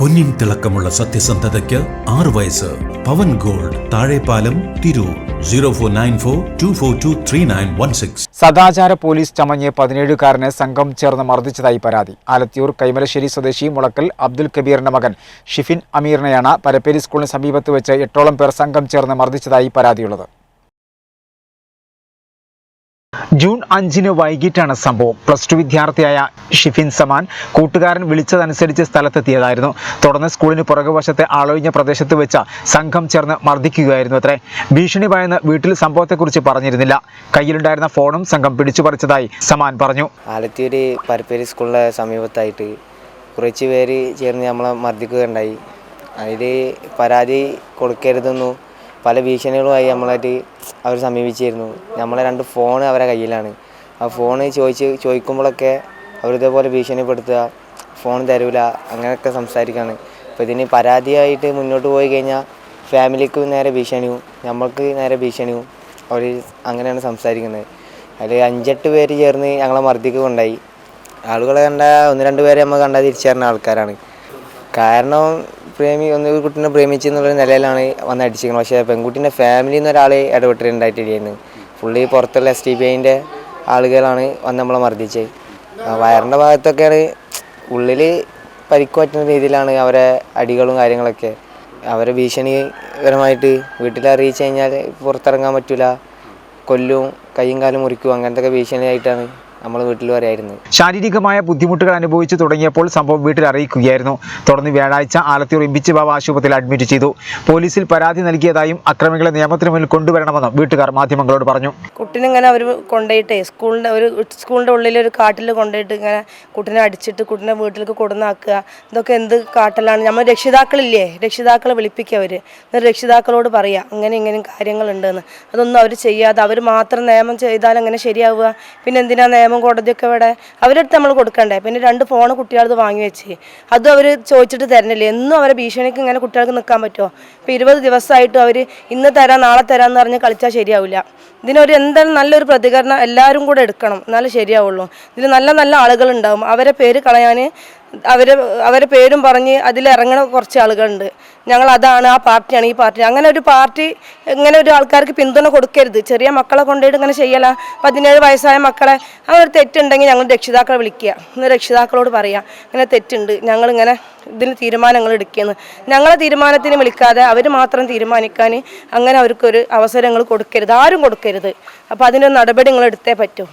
പൊന്നിൻ തിളക്കമുള്ള സത്യസന്ധതയ്ക്ക് ആറ് വയസ്സ്. പവൻ gold Thazhepalam Tirur zero four nine four two four two three nine one six. സദാചാര പോലീസ് ചമഞ്ഞ് പതിനേഴുകാരനെ സംഘം ചേർന്ന് മർദ്ദിച്ചതായി പരാതി. ആലത്തിയൂർ കൈമലശ്ശേരി സ്വദേശി മുളക്കൽ അബ്ദുൽ കബീറിന്റെ മകൻ ഷിഫിൻ അമീറിനെയാണ് പരപ്പേരി സ്കൂളിന് സമീപത്ത് വെച്ച് എട്ടോളം പേർ സംഘം ചേർന്ന് മർദ്ദിച്ചതായി പരാതിയുള്ളത്. ജൂൺ അഞ്ചിന് വൈകിട്ടാണ് സംഭവം. പ്ലസ് ടു വിദ്യാർത്ഥിയായ ഷിഫിൻ സമാൻ കൂട്ടുകാരൻ വിളിച്ചതനുസരിച്ച് സ്ഥലത്തെത്തിയതായിരുന്നു. തുടർന്ന് സ്കൂളിന് പുറകുവശത്തെ ആളൊഴിഞ്ഞ പ്രദേശത്ത് വെച്ച സംഘം ചേർന്ന് മർദ്ദിക്കുകയായിരുന്നു അത്രേ. ഭീഷണി ഭയന്ന് വീട്ടിൽ സംഭവത്തെക്കുറിച്ച് പറഞ്ഞിരുന്നില്ല. കയ്യിലുണ്ടായിരുന്ന ഫോണും സംഘം പിടിച്ചു പറിച്ചതായി സമാൻ പറഞ്ഞു. ആലത്തിയൂര് പരപ്പേരി സ്കൂളിലെ സമീപത്തായിട്ട് കുറച്ച് പേര് ചേർന്ന് നമ്മളെ മർദ്ദിക്കുകയുണ്ടായി. അതിൽ പരാതി കൊടുക്കരുതെന്നു പല ഭീഷണികളുമായി നമ്മളായിട്ട് അവർ സമീപിച്ചിരുന്നു. നമ്മളെ രണ്ട് ഫോൺ അവരെ കയ്യിലാണ്. ആ ഫോൺ ചോദിച്ച് ചോദിക്കുമ്പോഴൊക്കെ അവരിതേപോലെ ഭീഷണിപ്പെടുത്തുക ഫോൺ തരൂല അങ്ങനെയൊക്കെ സംസാരിക്കുകയാണ് അപ്പോൾ ഇതിന് പരാതിയായിട്ട് മുന്നോട്ട് പോയി കഴിഞ്ഞാൽ ഫാമിലിക്ക് നേരെ ഭീഷണിയും നമ്മൾക്ക് നേരെ ഭീഷണിയും അവർ അങ്ങനെയാണ് സംസാരിക്കുന്നത്. അതിൽ അഞ്ചെട്ട് പേര് ചേർന്ന് ഞങ്ങളെ മർദ്ദിക്കുകയുണ്ടായി ആളുകളെ കണ്ട ഒന്ന് രണ്ട് പേരെ നമ്മൾ കണ്ടാൽ തിരിച്ചറിഞ്ഞ ആൾക്കാരാണ്. കാരണം പ്രേമി ഒന്ന് ഒരു കുട്ടീനെ പ്രേമിച്ചു എന്നുള്ള നിലയിലാണ് വന്ന് അടിച്ചിരിക്കുന്നത്. പക്ഷേ പെൺകുട്ടീന്റെ ഫാമിലിയിൽ നിന്ന് ഒരാൾ ഇടപെട്ടിട്ടുണ്ടായിട്ടില്ലായിരുന്നു പുള്ളി പുറത്തുള്ള എസ് ടി ബി ഐന്റെ ആളുകളാണ് വന്ന് നമ്മളെ മർദ്ദിച്ചത് വയറിന്റെ ഭാഗത്തൊക്കെയാണ് ഉള്ളിൽ പരിക്ക് പറ്റുന്ന രീതിയിലാണ് അവരെ അടികളും കാര്യങ്ങളൊക്കെ. അവരെ ഭീഷണിപരമായിട്ട് വീട്ടിൽ അറിയിച്ചു കഴിഞ്ഞാൽ പുറത്തിറങ്ങാൻ പറ്റില്ല കൊല്ലും കയ്യും കാലും മുറിക്കും അങ്ങനത്തെ ഒക്കെ ഭീഷണിയായിട്ടാണ് നമ്മൾ വീട്ടിൽ പറയായിരുന്നു ശാരീരികമായ ബുദ്ധിമുട്ടുകൾ അനുഭവിച്ചു തുടങ്ങിയപ്പോൾ സംഭവം വീട്ടിൽ അറിയിക്കുകയായിരുന്നു. തുടർന്ന് വ്യാഴാഴ്ച ആലത്തൂർ ഇമ്പിച്ച് ബാബ ആശുപത്രിയിൽ അഡ്മിറ്റ് ചെയ്തു. പോലീസിൽ പരാതി നൽകിയതായും അക്രമികളെ നിയമത്തിന് മുന്നിൽ കൊണ്ടുവരണമെന്നും വീട്ടുകാർ മാധ്യമങ്ങളോട് പറഞ്ഞു. കുട്ടിനെങ്ങനെ അവർ കൊണ്ടുപോയിട്ടേ സ്കൂളിന്റെ ഒരു സ്കൂളിന്റെ ഉള്ളിൽ ഒരു കാട്ടിൽ കൊണ്ടുപോയിട്ട് ഇങ്ങനെ കുട്ടിനെ അടിച്ചിട്ട് കുട്ടിനെ വീട്ടിലേക്ക് കൊടുന്നാക്കുക ഇതൊക്കെ എന്ത് കാട്ടലാണ്? നമ്മൾ രക്ഷിതാക്കളില്ലേ? രക്ഷിതാക്കളെ വിളിപ്പിക്കുക അവർ രക്ഷിതാക്കളോട് പറയുക അങ്ങനെ ഇങ്ങനെ കാര്യങ്ങളുണ്ടെന്ന്. അതൊന്നും അവർ ചെയ്യാതെ അവർ മാത്രം നിയമം ചെയ്താൽ എങ്ങനെ ശരിയാവുക? പിന്നെ എന്തിനാ നിയമം കോടതിയൊക്കെ ഇവിടെ അവരെടുത്ത് നമ്മൾ കൊടുക്കണ്ടേ? പിന്നെ രണ്ട് ഫോൺ കുട്ടികളത് വാങ്ങി വെച്ച്. അതും അവർ ചോദിച്ചിട്ട് തരുന്നില്ല എന്നും അവരെ ഭീഷണിക്ക് ഇങ്ങനെ കുട്ടികൾക്ക് നിൽക്കാൻ പറ്റുമോ ഇപ്പോൾ ഇരുപത് ദിവസമായിട്ടും അവർ ഇന്ന് തരാം നാളെ തരാമെന്ന് പറഞ്ഞ് കളിച്ചാൽ ശരിയാവില്ല ഇതിനൊരു എന്തായാലും നല്ലൊരു പ്രതികരണം എല്ലാവരും കൂടെ എടുക്കണം. എന്നാലും ശരിയാവുള്ളൂ. ഇതിൽ നല്ല നല്ല ആളുകളുണ്ടാവും. അവരെ പേര് കളയാൻ അവരെ അവരെ പേരും പറഞ്ഞ് അതിലിറങ്ങണ കുറച്ച് ആളുകളുണ്ട്. ഞങ്ങൾ അതാണ് ആ പാർട്ടിയാണ് ഈ പാർട്ടി. അങ്ങനെ ഒരു പാർട്ടി ഇങ്ങനെ ഒരു ആൾക്കാർക്ക് പിന്തുണ കൊടുക്കരുത്. ചെറിയ മക്കളെ കൊണ്ടുപോയിട്ട് ഇങ്ങനെ ചെയ്യല. പതിനേഴ് വയസ്സായ മക്കളെ ആ ഒരു തെറ്റുണ്ടെങ്കിൽ ഞങ്ങൾ രക്ഷിതാക്കളെ വിളിക്കുക. ഇന്ന് രക്ഷിതാക്കളോട് പറയാം. ഇങ്ങനെ തെറ്റുണ്ട്. ഞങ്ങളിങ്ങനെ ഇതിന് തീരുമാനങ്ങൾ എടുക്കുന്നു ഞങ്ങളെ തീരുമാനത്തിന് വിളിക്കാതെ അവർ മാത്രം തീരുമാനിക്കാൻ അങ്ങനെ അവർക്കൊരു അവസരങ്ങൾ കൊടുക്കരുത്. ആരും കൊടുക്കരുത്. അപ്പോൾ അതിനൊരു നടപടി നിങ്ങൾ എടുത്തേ പറ്റൂ.